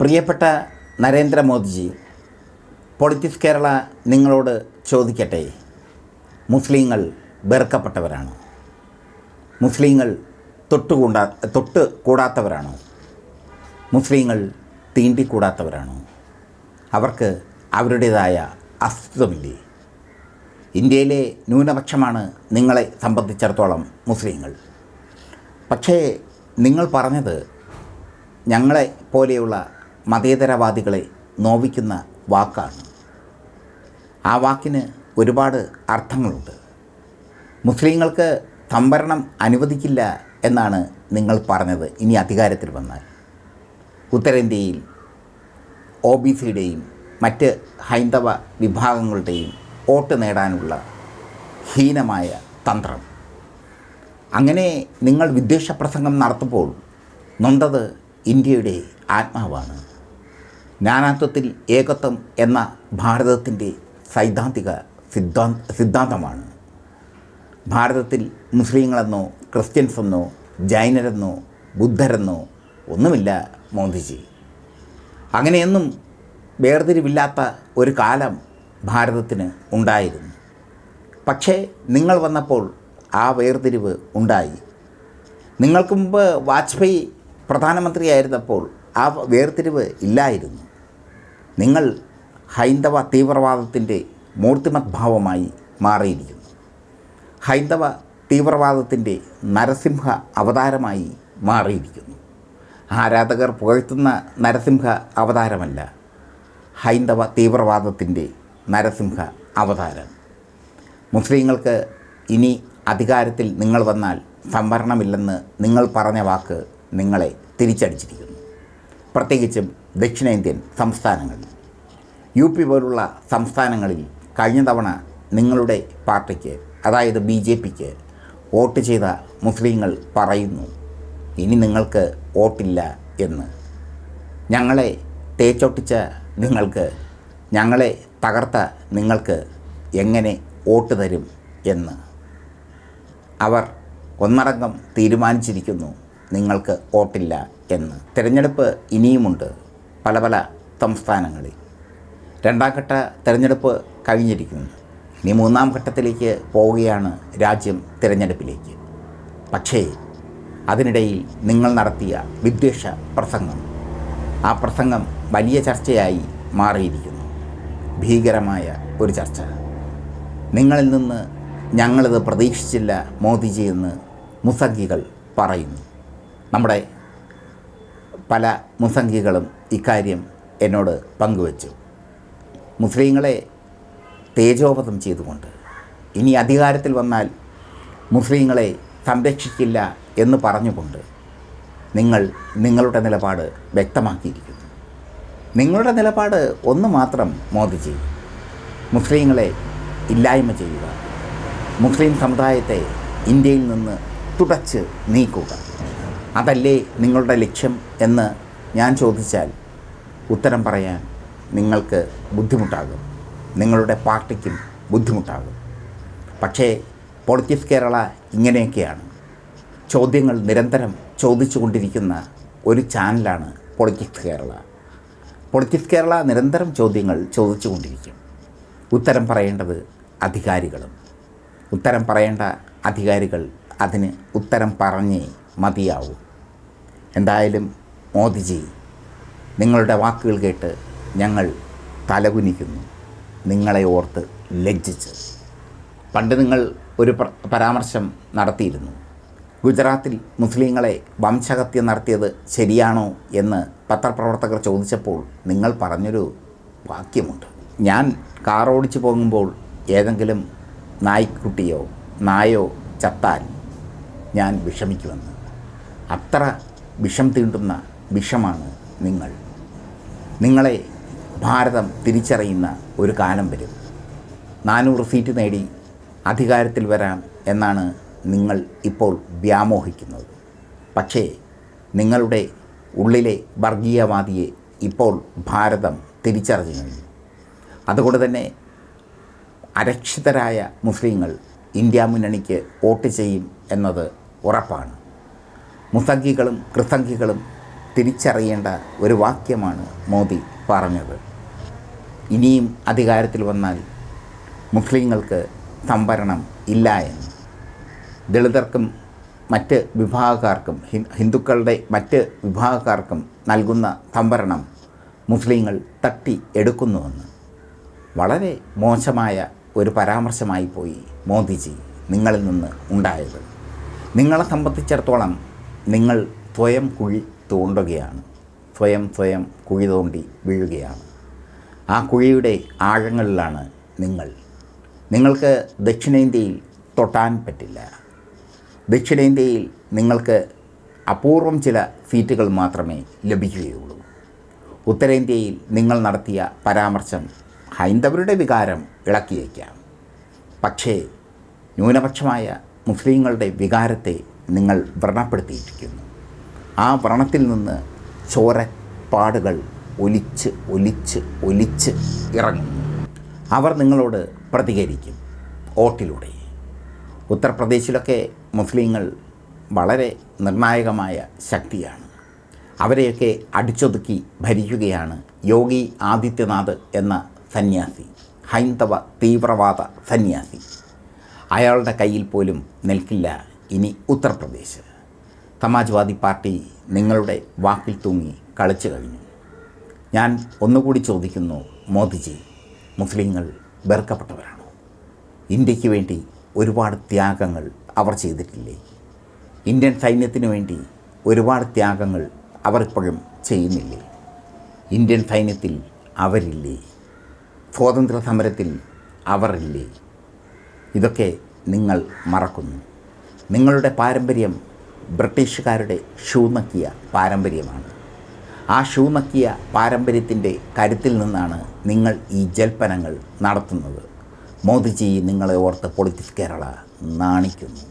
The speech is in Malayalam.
പ്രിയപ്പെട്ട നരേന്ദ്രമോദിജി പൊളിറ്റിക്സ് കേരള നിങ്ങളോട് ചോദിക്കട്ടെ. മുസ്ലിങ്ങൾ വെറുക്കപ്പെട്ടവരാണോ? മുസ്ലിങ്ങൾ തൊട്ടുകൂടാ തൊട്ട് കൂടാത്തവരാണോ? മുസ്ലിങ്ങൾ തീണ്ടിക്കൂടാത്തവരാണോ? അവർക്ക് അവരുടേതായ അസ്തിത്വമില്ലേ? ഇന്ത്യയിലെ ന്യൂനപക്ഷമാണ് നിങ്ങളെ സംബന്ധിച്ചിടത്തോളം മുസ്ലിങ്ങൾ. പക്ഷേ നിങ്ങൾ പറഞ്ഞത് ഞങ്ങളെ പോലെയുള്ള മതേതരവാദികളെ നോവിക്കുന്ന വാക്കാണ്. ആ വാക്കിന് ഒരുപാട് അർത്ഥങ്ങളുണ്ട്. മുസ്ലിങ്ങൾക്ക് സംവരണം അനുവദിക്കില്ല എന്നാണ് നിങ്ങൾ പറഞ്ഞത്. ഇനി അധികാരത്തിൽ വന്നാൽ. ഉത്തരേന്ത്യയിൽ ഒ ബി സിയുടെയും മറ്റ് ഹൈന്ദവ വിഭാഗങ്ങളുടെയും വോട്ട് നേടാനുള്ള ഹീനമായ തന്ത്രം. അങ്ങനെ നിങ്ങൾ വിദ്വേഷ പ്രസംഗം നടത്തുമ്പോൾ നൊന്തത് ഇന്ത്യയുടെ ആത്മാവാണ്. നാനാത്വത്തിൽ ഏകത്വം എന്ന ഭാരതത്തിന്റെ സൈദ്ധാന്തിക സിദ്ധാ സിദ്ധാന്തമാണ്. ഭാരതത്തിൽ മുസ്ലിങ്ങളെന്നോ ക്രിസ്ത്യൻസെന്നോ ജൈനരെന്നോ ബുദ്ധരെന്നോ ഒന്നുമില്ല മോദിജി. അങ്ങനെയൊന്നും വേർതിരിവില്ലാത്ത ഒരു കാലം ഭാരതത്തിന് ഉണ്ടായിരുന്നു. പക്ഷേ നിങ്ങൾ വന്നപ്പോൾ ആ വേർതിരിവ് ഉണ്ടായി. നിങ്ങൾക്ക് മുമ്പ് വാജ്പേയി പ്രധാനമന്ത്രിയായിരുന്നപ്പോൾ ആ വേർതിരിവ് ഇല്ലായിരുന്നു. നിങ്ങൾ ഹൈന്ദവ തീവ്രവാദത്തിന്റെ മൂർത്തിമത് ഭാവമായി മാറിയിരിക്കുന്നു. ഹൈന്ദവ തീവ്രവാദത്തിന്റെ നരസിംഹ അവതാരമായി മാറിയിരിക്കുന്നു. ആരാധകർ പുകഴ്ത്തുന്ന നരസിംഹ അവതാരമല്ല ഹൈന്ദവ തീവ്രവാദത്തിന്റെ നരസിംഹ അവതാരം. മുസ്ലിങ്ങൾക്ക് ഇനി അധികാരത്തിൽ നിങ്ങൾ വന്നാൽ സംവരണമില്ലെന്ന് നിങ്ങൾ പറഞ്ഞ വാക്ക് നിങ്ങളെ തിരിച്ചടിച്ചിരിക്കുന്നു. പ്രത്യേകിച്ചും ദക്ഷിണേന്ത്യൻ സംസ്ഥാനങ്ങളിൽ. യു പി പോലുള്ള സംസ്ഥാനങ്ങളിൽ കഴിഞ്ഞ തവണ നിങ്ങളുടെ പാർട്ടിക്ക് അതായത് ബി ജെ പിക്ക് വോട്ട് ചെയ്ത മുസ്ലിങ്ങൾ പറയുന്നു ഇനി നിങ്ങൾക്ക് വോട്ടില്ല എന്ന്. ഞങ്ങളെ തേച്ചൊട്ടിച്ച നിങ്ങൾക്ക് ഞങ്ങളെ തകർത്ത നിങ്ങൾക്ക് എങ്ങനെ വോട്ട് തരും എന്ന്. അവർ ഒന്നടങ്കം തീരുമാനിച്ചിരിക്കുന്നു നിങ്ങൾക്ക് വോട്ടില്ല എന്ന്. തിരഞ്ഞെടുപ്പ് ഇനിയുമുണ്ട് പല പല സംസ്ഥാനങ്ങളിൽ. രണ്ടാം ഘട്ട തിരഞ്ഞെടുപ്പ് കഴിഞ്ഞിരിക്കുന്നു. ഇനി മൂന്നാം ഘട്ടത്തിലേക്ക് പോവുകയാണ് രാജ്യം തിരഞ്ഞെടുപ്പിലേക്ക്. പക്ഷേ അതിനിടയിൽ നിങ്ങൾ നടത്തിയ വിദ്വേഷ പ്രസംഗം. ആ പ്രസംഗം വലിയ ചർച്ചയായി മാറിയിരിക്കുന്നു. ഭീകരമായ ഒരു ചർച്ച. നിങ്ങളിൽ നിന്ന് ഞങ്ങളിത് പ്രതീക്ഷിച്ചില്ല മോദിജി എന്ന് മുസംഗികൾ പറയുന്നു. നമ്മുടെ പല മുസംഗികളും ഇക്കാര്യം എന്നോട് പങ്കുവച്ചു. മുസ്ലിങ്ങളെ തേജോവധം ചെയ്തുകൊണ്ട് ഇനി അധികാരത്തിൽ വന്നാൽ മുസ്ലിങ്ങളെ സംരക്ഷിക്കില്ല എന്ന് പറഞ്ഞുകൊണ്ട് നിങ്ങൾ നിങ്ങളുടെ നിലപാട് വ്യക്തമാക്കിയിരിക്കുന്നു. നിങ്ങളുടെ നിലപാട് ഒന്ന് മാത്രം മോദിജി മുസ്ലിങ്ങളെ ഇല്ലായ്മ ചെയ്യുക. മുസ്ലിം സമുദായത്തെ ഇന്ത്യയിൽ നിന്ന് തുടച്ച് നീക്കുക. അതല്ലേ നിങ്ങളുടെ ലക്ഷ്യം എന്ന് ഞാൻ ചോദിച്ചാൽ ഉത്തരം പറയാൻ നിങ്ങൾക്ക് ബുദ്ധിമുട്ടാകും. നിങ്ങളുടെ പാർട്ടിക്കും ബുദ്ധിമുട്ടാകും. പക്ഷേ പൊളിറ്റിക്സ് കേരള ഇങ്ങനെയൊക്കെയാണ്. ചോദ്യങ്ങൾ നിരന്തരം ചോദിച്ചുകൊണ്ടിരിക്കുന്ന ഒരു ചാനലാണ് പൊളിറ്റിക്സ് കേരള. പൊളിറ്റിക്സ് കേരള നിരന്തരം ചോദ്യങ്ങൾ ചോദിച്ചുകൊണ്ടിരിക്കും. ഉത്തരം പറയേണ്ടത് അധികാരികളും. ഉത്തരം പറയേണ്ട അധികാരികൾ അതിന് ഉത്തരം പറഞ്ഞേ മതിയാവും. എന്തായാലും മോദിജി നിങ്ങളുടെ വാക്കുകൾ കേട്ട് ഞങ്ങൾ തലകുനിക്കുന്നു. നിങ്ങളെ ഓർത്ത് ലജ്ജിച്ച്. പണ്ട് നിങ്ങൾ ഒരു പ്ര- പരാമർശം നടത്തിയിരുന്നു. ഗുജറാത്തിൽ മുസ്ലിങ്ങളെ വംശഹത്യ നടത്തിയത് ശരിയാണോ എന്ന് പത്രപ്രവർത്തകർ ചോദിച്ചപ്പോൾ നിങ്ങൾ പറഞ്ഞൊരു വാക്യമുണ്ട്. ഞാൻ കാർ ഓടിച്ചു പോകുമ്പോൾ ഏതെങ്കിലും നായ്ക്കുട്ടിയോ നായോ ചത്താൽ ഞാൻ വിഷമിക്കുമെന്ന്. അത്ര വിഷം തീണ്ടുന്ന വിഷമാണ് നിങ്ങൾ. നിങ്ങളെ ഭാരതം തിരിച്ചറിയുന്ന ഒരു കാലം വരും. നാനൂറ് സീറ്റ് നേടി അധികാരത്തിൽ വരാം എന്നാണ് നിങ്ങൾ ഇപ്പോൾ വ്യാമോഹിക്കുന്നത്. പക്ഷേ നിങ്ങളുടെ ഉള്ളിലെ വർഗീയവാദിയെ ഇപ്പോൾ ഭാരതം തിരിച്ചറിഞ്ഞു കഴിഞ്ഞു. അതുകൊണ്ട് തന്നെ അരക്ഷിതരായ മുസ്ലിങ്ങൾ ഇന്ത്യ മുന്നണിക്ക് വോട്ട് ചെയ്യും എന്നത് ഉറപ്പാണ്. മുസംഗികളും ക്രിസംഗികളും തിരിച്ചറിയേണ്ട ഒരു വാക്യമാണ് മോദി. പറഞ്ഞത്. ഇനിയും അധികാരത്തിൽ വന്നാൽ മുസ്ലിങ്ങൾക്ക് സംവരണം ഇല്ല എന്ന്. ദളിതർക്കും മറ്റ് വിഭാഗക്കാർക്കും ഹിന്ദുക്കളുടെ മറ്റ് വിഭാഗക്കാർക്കും നൽകുന്ന സംവരണം മുസ്ലിങ്ങൾ തട്ടി എടുക്കുന്നുവെന്ന്. വളരെ മോശമായ ഒരു പരാമർശമായി പോയി മോദിജി നിങ്ങളിൽ നിന്ന് ഉണ്ടായത്. നിങ്ങളെ സംബന്ധിച്ചിടത്തോളം നിങ്ങൾ സ്വയം കുഴി തോണ്ടുകയാണ്. സ്വയം സ്വയം കുഴി തോണ്ടി വീഴുകയാണ്. ആ കുഴിയുടെ ആഴങ്ങളിലാണ് നിങ്ങൾ. നിങ്ങൾക്ക് ദക്ഷിണേന്ത്യയിൽ തൊട്ടാൻ പറ്റില്ല. ദക്ഷിണേന്ത്യയിൽ നിങ്ങൾക്ക് അപൂർവം ചില സീറ്റുകൾ മാത്രമേ ലഭിക്കുകയുള്ളൂ. ഉത്തരേന്ത്യയിൽ നിങ്ങൾ നടത്തിയ പരാമർശം ഹൈന്ദവരുടെ വികാരം ഇളക്കിയേക്കാം പക്ഷേ ന്യൂനപക്ഷമായ മുസ്ലിങ്ങളുടെ വികാരത്തെ നിങ്ങൾ വ്രണപ്പെടുത്തിയിരിക്കുന്നു. ആ വ്രണത്തിൽ നിന്ന് ചോരപ്പാടുകൾ ഒലിച്ച് ഒലിച്ച് ഒലിച്ച് ഇറങ്ങും. അവർ നിങ്ങളോട് പ്രതികരിക്കും വോട്ടിലൂടെ ഉത്തർപ്രദേശിലൊക്കെ മുസ്ലിങ്ങൾ വളരെ നിർണായകമായ ശക്തിയാണ്. അവരെയൊക്കെ അടിച്ചൊതുക്കി ഭരിക്കുകയാണ് യോഗി ആദിത്യനാഥ് എന്ന സന്യാസി ഹൈന്ദവ തീവ്രവാദ സന്യാസി. അയാളുടെ കയ്യിൽ പോലും നിൽക്കില്ല ഇനി ഉത്തർപ്രദേശ്. സമാജ്വാദി പാർട്ടി നിങ്ങളുടെ വാക്കിൽ തൂങ്ങി കളിച്ചു കഴിഞ്ഞു. ഞാൻ ഒന്നുകൂടി ചോദിക്കുന്നു മോദിജി മുസ്ലിങ്ങൾ വെറുക്കപ്പെട്ടവരാണോ? ഇന്ത്യയ്ക്ക് വേണ്ടി ഒരുപാട് ത്യാഗങ്ങൾ അവർ ചെയ്തിട്ടില്ലേ? ഇന്ത്യൻ സൈന്യത്തിന് വേണ്ടി ഒരുപാട് ത്യാഗങ്ങൾ അവർ ഇപ്പോഴും ചെയ്യുന്നില്ലേ? ഇന്ത്യൻ സൈന്യത്തിൽ അവരില്ലേ? സ്വാതന്ത്ര്യ സമരത്തിൽ അവരില്ലേ? ഇതൊക്കെ നിങ്ങൾ മറക്കുന്നു. നിങ്ങളുടെ പാരമ്പര്യം ബ്രിട്ടീഷുകാരുടെ ഷൂ നക്കിയ പാരമ്പര്യമാണ്. ആ ഷൂ നക്കിയ പാരമ്പര്യത്തിന്റെ കരുത്തിൽ നിന്നാണ് നിങ്ങൾ ഈ ജൽപ്പനങ്ങൾ നടത്തുന്നത്. മോദിജി നിങ്ങളെ ഓർത്ത് പൊളിറ്റിക്സ് കേരള നാണിക്കുന്നു.